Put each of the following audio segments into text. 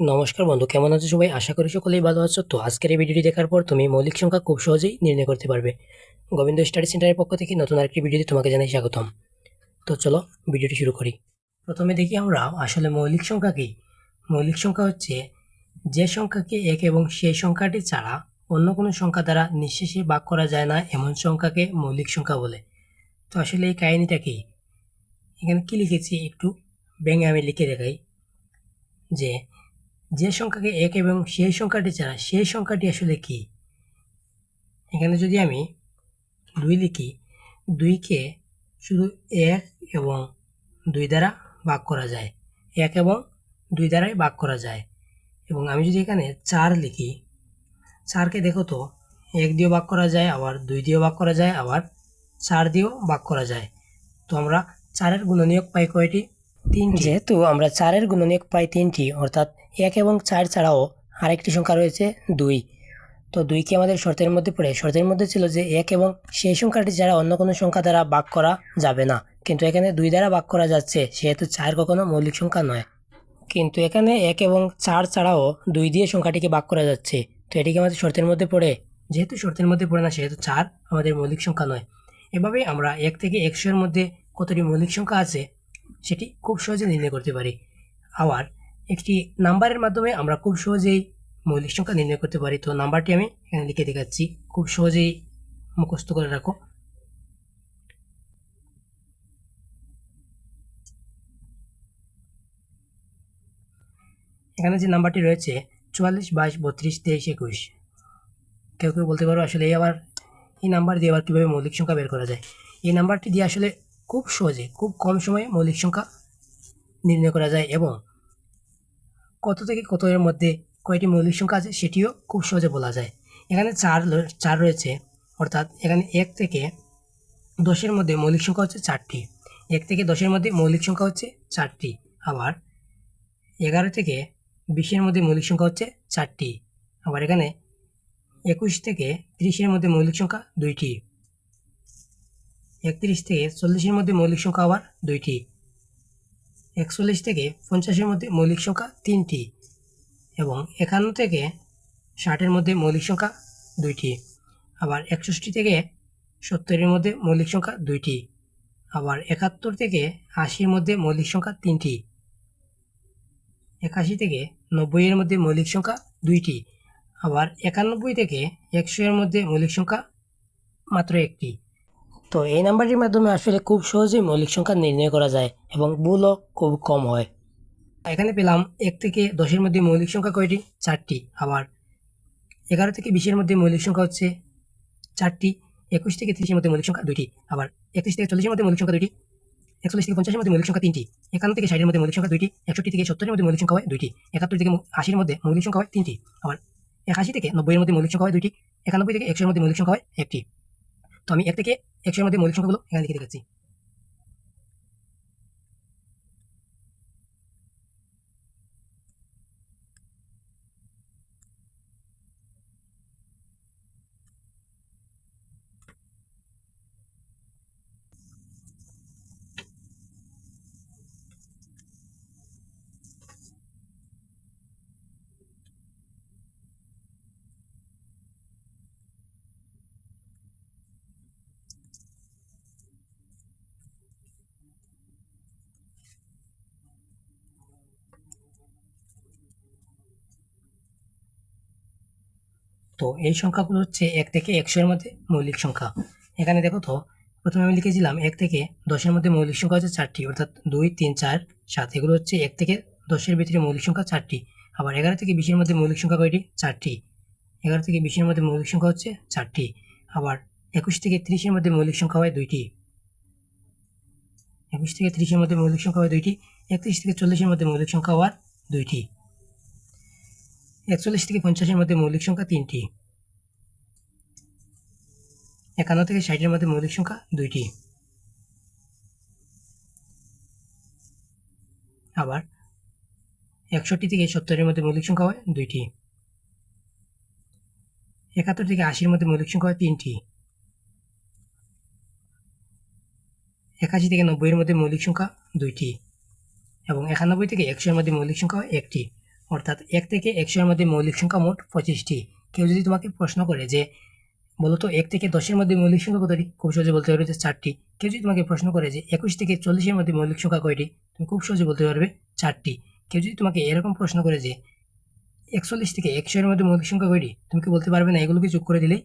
নমস্কার বন্ধু, কেমন আছো সবাই? আশা করি সকলেই ভালো আছো। তো আজকের এই ভিডিওটি দেখার পর তুমি মৌলিক সংখ্যা খুব সহজেই নির্ণয় করতে পারবে। গোবিন্দ স্টাডি সেন্টারের পক্ষ থেকে নতুন আরেকটি ভিডিওতে তোমাকে জানাই স্বাগতম। তো চলো ভিডিওটি শুরু করি। প্রথমে দেখি আমরা আসলে মৌলিক সংখ্যা কী? মৌলিক সংখ্যা হচ্ছে যে সংখ্যাকে এক এবং সেই সংখ্যাটি ছাড়া অন্য কোনো সংখ্যা দ্বারা নিঃশেষে ভাগ করা যায় না এমন সংখ্যাকে মৌলিক সংখ্যা বলে। তো আসলে এই কাহিনিটা কী? এখানে কী লিখেছি? একটু ব্যাঙে আমি লিখে দেখাই যে যে সংখ্যাকে এক এবং সেই সংখ্যাটি ছাড়া সেই সংখ্যাটি আসলে কি? এখানে যদি আমি দুই লিখি, দুইকে শুধু এক এবং দুই দ্বারা ভাগ করা যায়। এক এবং দুই দ্বারাই ভাগ করা যায়। এবং আমি যদি এখানে চার লিখি, চারকে দেখো তো, এক দিয়েও ভাগ করা যায়, আবার দুই দিয়েও ভাগ করা যায়, আবার চার দিয়েও ভাগ করা যায়। তো আমরা চারের গুণনীয়ক পাই কয়টি? তিনটি। যেহেতু আমরা চারের গুণনীয়ক পাই তিনটি, অর্থাৎ এক এবং চার ছাড়াও আরেকটি সংখ্যা রয়েছে দুই। তো দুইকে আমাদের শর্তের মধ্যে পড়ে? শর্তের মধ্যে ছিল যে এক এবং সেই সংখ্যাটি ছাড়া অন্য কোনো সংখ্যা দ্বারা ভাগ করা যাবে না। কিন্তু এখানে দুই দ্বারা ভাগ করা যাচ্ছে, সেহেতু চার কখনো মৌলিক সংখ্যা নয়। কিন্তু এখানে এক এবং চার ছাড়াও দুই দিয়ে সংখ্যাটিকে ভাগ করা যাচ্ছে। তো এটিকে আমাদের শর্তের মধ্যে পড়ে? যেহেতু শর্তের মধ্যে পড়ে না, সেহেতু চার আমাদের মৌলিক সংখ্যা নয়। এভাবেই আমরা এক থেকে একশোর মধ্যে কতটি মৌলিক সংখ্যা আছে, সেটি খুব সহজে নির্ণয় করতে পারি। আবার একটি নাম্বারের মাধ্যমে আমরা খুব সহজেই মৌলিক সংখ্যা নির্ণয় করতে পারি। তো নাম্বারটি আমি এখানে লিখে দেখাচ্ছি। খুব সহজেই মুখস্থ করে রাখো। এখানে যে নাম্বারটি রয়েছে, চুয়াল্লিশ বাইশ বত্রিশ তেইশ একুশ। কেউ কেউ বলতে পারো আসলে এই আবার এই নাম্বার দিয়ে আবার কীভাবে মৌলিক সংখ্যা বের করা যায়? এই নাম্বারটি দিয়ে আসলে খুব সহজে, খুব কম সময়ে মৌলিক সংখ্যা নির্ণয় করা যায় এবং কত থেকে কত এর মধ্যে কয়টি মৌলিক সংখ্যা আছে সেটিও খুব সহজে বলা যায়। এখানে চার চার রয়েছে, অর্থাৎ এখানে এক থেকে দশের মধ্যে মৌলিক সংখ্যা হচ্ছে চারটি। এক থেকে দশের মধ্যে মৌলিক সংখ্যা হচ্ছে চারটি। আবার এগারো থেকে বিশের মধ্যে মৌলিক সংখ্যা হচ্ছে চারটি। আবার এখানে একুশ থেকে তিরিশের মধ্যে মৌলিক সংখ্যা দুইটি। একত্রিশ থেকে চল্লিশের মধ্যে মৌলিক সংখ্যা আবার দুইটি। একচল্লিশ থেকে পঞ্চাশের মধ্যে মৌলিক সংখ্যা তিনটি এবং একান্ন থেকে ষাটের মধ্যে মৌলিক সংখ্যা দুইটি। আবার একষট্টি থেকে সত্তরের মধ্যে মৌলিক সংখ্যা দুইটি। আবার একাত্তর থেকে আশির মধ্যে মৌলিক সংখ্যা তিনটি। একাশি থেকে নব্বইয়ের মধ্যে মৌলিক সংখ্যা দুইটি। আবার একানব্বই থেকে একশো এর মধ্যে মৌলিক সংখ্যা মাত্র একটি। তো এই নাম্বারটির মাধ্যমে আসলে খুব সহজেই মৌলিক সংখ্যা নির্ণয় করা যায় এবং ভুলও খুব কম হয় এখানে পেলাম এক থেকে দশের মধ্যে মৌলিক সংখ্যা কয়টি চারটি আবার এগারো থেকে বিশের মধ্যে মৌলিক সংখ্যা হচ্ছে চারটি একুশ থেকে তিরিশের মধ্যে মৌলিক সংখ্যা দুইটি আবার একত্রিশ থেকে চল্লিশের মধ্যে মৌলিক সংখ্যা দুইটি একচল্লিশ থেকে পঞ্চাশের মধ্যে মৌলিক সংখ্যা তিনটি একান্ন থেকে ষাটের মধ্যে মৌলিক সংখ্যা দুইটি একষট্টি থেকে সত্তরের মধ্যে মৌলিক সংখ্যা হয় দুইটি একাত্তর থেকে আশির মধ্যে মৌলিক সংখ্যা হয় তিনটি আবার একাশি থেকে নব্বইয়ের মধ্যে মৌলিক সংখ্যা হয় দুইটি একানব্বই থেকে একশোর মধ্যে মৌলিক সংখ্যা হয় একটি তো আমি এক থেকে একশোর মধ্যে মৌলিক সংখ্যাগুলো এখানে লিখে দেখাচ্ছি। তো এই সংখ্যাগুলো হচ্ছে এক থেকে একশোর মধ্যে মৌলিক সংখ্যা। এখানে দেখো তো, প্রথমে আমি লিখেছিলাম এক থেকে দশের মধ্যে মৌলিক সংখ্যা হচ্ছে চারটি, অর্থাৎ দুই, তিন, চার, সাত, এগুলো হচ্ছে এক থেকে দশের ভিতরে মৌলিক সংখ্যা চারটি। আবার এগারো থেকে বিশের মধ্যে মৌলিক সংখ্যা কয়টি? চারটি। এগারো থেকে বিশের মধ্যে মৌলিক সংখ্যা হচ্ছে চারটি। আবার একুশ থেকে ত্রিশের মধ্যে মৌলিক সংখ্যা হয় দুইটি। একুশ থেকে ত্রিশের মধ্যে মৌলিক সংখ্যা হয় দুইটি, একত্রিশ থেকে চল্লিশের মধ্যে মৌলিক সংখ্যা হওয়ার দুইটি। একচল্লিশ থেকে পঞ্চাশের মধ্যে মৌলিক সংখ্যা তিনটি। একান্ন থেকে ষাটের মধ্যে মৌলিক সংখ্যা দুইটি। আবার একষট্টি থেকে সত্তরের মধ্যে মৌলিক সংখ্যা হয় দুইটি। একাত্তর থেকে আশির মধ্যে মৌলিক সংখ্যা হয় তিনটি। একাশি থেকে নব্বইয়ের মধ্যে মৌলিক সংখ্যা দুইটি এবং একানব্বই থেকে একশোর মধ্যে মৌলিক সংখ্যা হয় একটি। অর্থাৎ এক থেকে একশোর মধ্যে মৌলিক সংখ্যা মোট পঁচিশটি। কেউ যদি তোমাকে প্রশ্ন করে যে বলো তো এক থেকে দশের মধ্যে মৌলিক সংখ্যা কতটি খুব সহজে বলতে পারবে যে চারটি। কেউ যদি তোমাকে প্রশ্ন করে যে একুশ থেকে চল্লিশের মধ্যে মৌলিক সংখ্যা কয়টি? তুমি খুব সহজে বলতে পারবে চারটি। কেউ যদি তোমাকে এরকম প্রশ্ন করে যে একচল্লিশ থেকে একশো এর মধ্যে মৌলিক সংখ্যা কয়টি? তুমি কি বলতে পারবে না? এগুলোকে যোগ করে দিলেই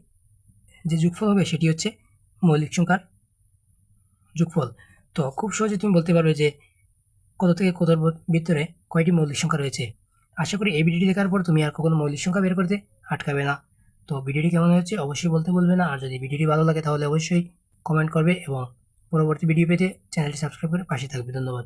যে যোগফল হবে সেটি হচ্ছে মৌলিক সংখ্যার যোগফল। তো খুব সহজে তুমি বলতে পারবে যে কত থেকে কতর ভিতরে কয়টি মৌলিক সংখ্যা রয়েছে। আশা করি এই ভিডিওটি দেখার পর তুমি আর কখনো মৌলিক সংখ্যা বের করতে আটকাবে না। তো ভিডিওটি কেমন হয়েছে অবশ্যই বলতে বলবে না। আর যদি ভিডিওটি ভালো লাগে তাহলে অবশ্যই কমেন্ট করবে এবং পরবর্তী ভিডিও পেতে চ্যানেলটি সাবস্ক্রাইব করে পাশে থাকবে। ধন্যবাদ।